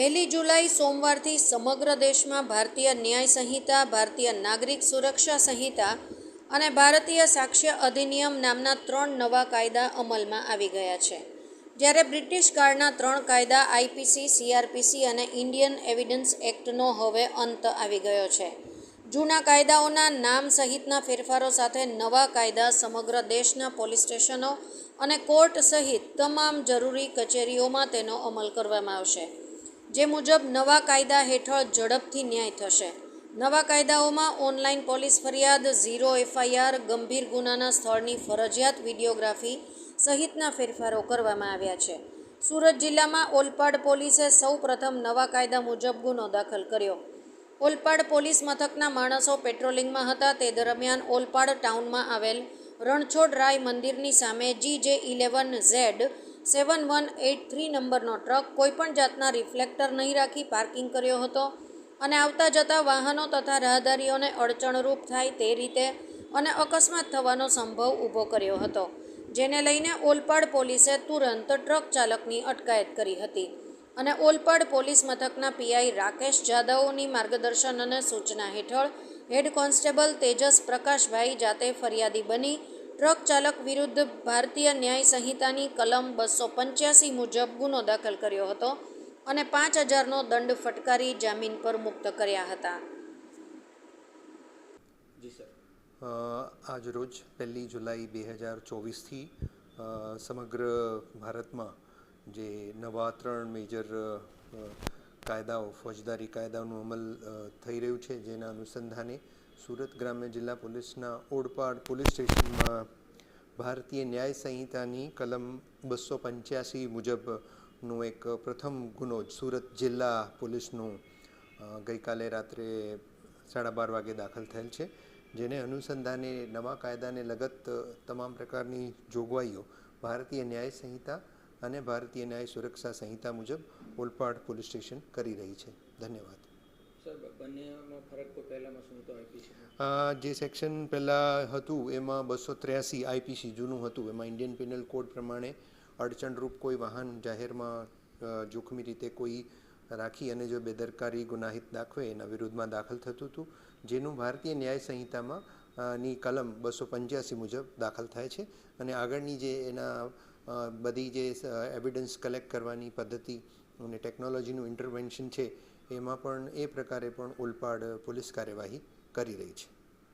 પહેલી જુલાઈ સોમવારથી સમગ્ર દેશમાં ભારતીય ન્યાય સંહિતા, ભારતીય નાગરિક સુરક્ષા સંહિતા અને ભારતીય સાક્ષ્ય અધિનિયમ નામના ત્રણ નવા કાયદા અમલમાં આવી ગયા છે. જ્યારે બ્રિટિશ કાળના ત્રણ કાયદા આઈપીસી સીઆરપીસી અને ઇન્ડિયન એવિડન્સ એક્ટનો હવે અંત આવી ગયો છે. જૂના કાયદાઓના નામ સહિતના ફેરફારો સાથે નવા કાયદા સમગ્ર દેશના પોલીસ સ્ટેશનો અને કોર્ટ સહિત તમામ જરૂરી કચેરીઓમાં તેનો અમલ કરવામાં આવશે. જે મુજબ નવા કાયદા હેઠળ ઝડપથી ન્યાય થશે. નવા કાયદાઓમાં ઓનલાઈન પોલીસ ફરિયાદ, ઝીરો એફઆઈઆર, ગંભીર ગુનાના સ્થળની ફરજિયાત વિડીયોગ્રાફી સહિતના ફેરફારો કરવામાં આવ્યા છે. સુરત જિલ્લામાં ઓલપાડ પોલીસે સૌ પ્રથમ નવા કાયદા મુજબ ગુનો દાખલ કર્યો. ઓલપાડ પોલીસ મથકના માણસો પેટ્રોલિંગમાં હતા. તે દરમિયાન ઓલપાડ ટાઉનમાં આવેલ રણછોડ રાય મંદિરની સામે G J eleven Z seven one eight three નંબરનો ટ્રક કોઈપણ જાતના રિફ્લેક્ટર નહીં રાખી પાર્કિંગ કર્યો હતો અને આવતા જતા વાહનો તથા રાહદારીઓને અડચણરૂપ થાય તે રીતે અને અકસ્માત થવાનો સંભવ ઊભો કર્યો હતો, જેને લઈને ઓલપાડ પોલીસે તુરંત ટ્રક ચાલકની અટકાયત કરી હતી અને ઓલપાડ પોલીસ મથકના પીઆઈ રાકેશ જાદવની માર્ગદર્શન અને સૂચના હેઠળ હેડ કોન્સ્ટેબલ તેજસ પ્રકાશભાઈ જાતે ફરિયાદી બની ટ્રક ચાલક વિરુદ્ધ ભારતીય ન્યાય સંહિતાની કલમ બસો પંચ્યાસી મુજબ ગુનો દાખલ કર્યો હતો અને પાંચ હજારનો દંડ ફટકારી જામીન પર મુક્ત કર્યા હતા. આજરોજ આજ રોજ પહેલી જુલાઈ બે હજાર ચોવીસથી સમગ્ર ભારતમાં જે નવા ત્રણ મેજર કાયદાઓ ફોજદારી કાયદાઓનું અમલ થઈ રહ્યું છે, જેના અનુસંધાને સુરત ગ્રામ્ય જિલ્લા પોલીસના ઓડપાડ પોલીસ સ્ટેશનમાં ભારતીય ન્યાય સંહિતાની કલમ બસો પંચ્યાસી મુજબનો એક પ્રથમ ગુનો સુરત જિલ્લા પોલીસનું ગઈકાલે રાત્રે સાડા બાર વાગે દાખલ થયેલ છે, જેને અનુસંધાને નવા કાયદાને લગત તમામ પ્રકારની જોગવાઈઓ ભારતીય ન્યાય સંહિતા અને ભારતીય ન્યાય સુરક્ષા સંહિતા મુજબ ઓલપાડ પોલીસ સ્ટેશન કરી રહી છે. ધન્યવાદ. જે સેક્શન પહેલાં હતું એમાં બસો ત્ર્યાસી આઈપીસી જૂનું હતું. એમાં ઇન્ડિયન પિનલ કોડ પ્રમાણે અડચણરૂપ કોઈ વાહન જાહેરમાં જોખમી રીતે કોઈ રાખી અને જો બેદરકારી ગુનાહિત દાખવે એના વિરુદ્ધમાં દાખલ થતું હતું. જેનું ભારતીય ન્યાય સંહિતામાં ની કલમ બસો પંચ્યાસી મુજબ દાખલ થાય છે. અને આગળની જે એના બધી જે એવિડન્સ કલેક્ટ કરવાની પદ્ધતિ અને ટેકનોલોજીનું ઇન્ટરવેન્શન છે, એમાં પણ એ પ્રકારે પણ ઓલપાડ પોલીસ કાર્યવાહી કરી રહી છે.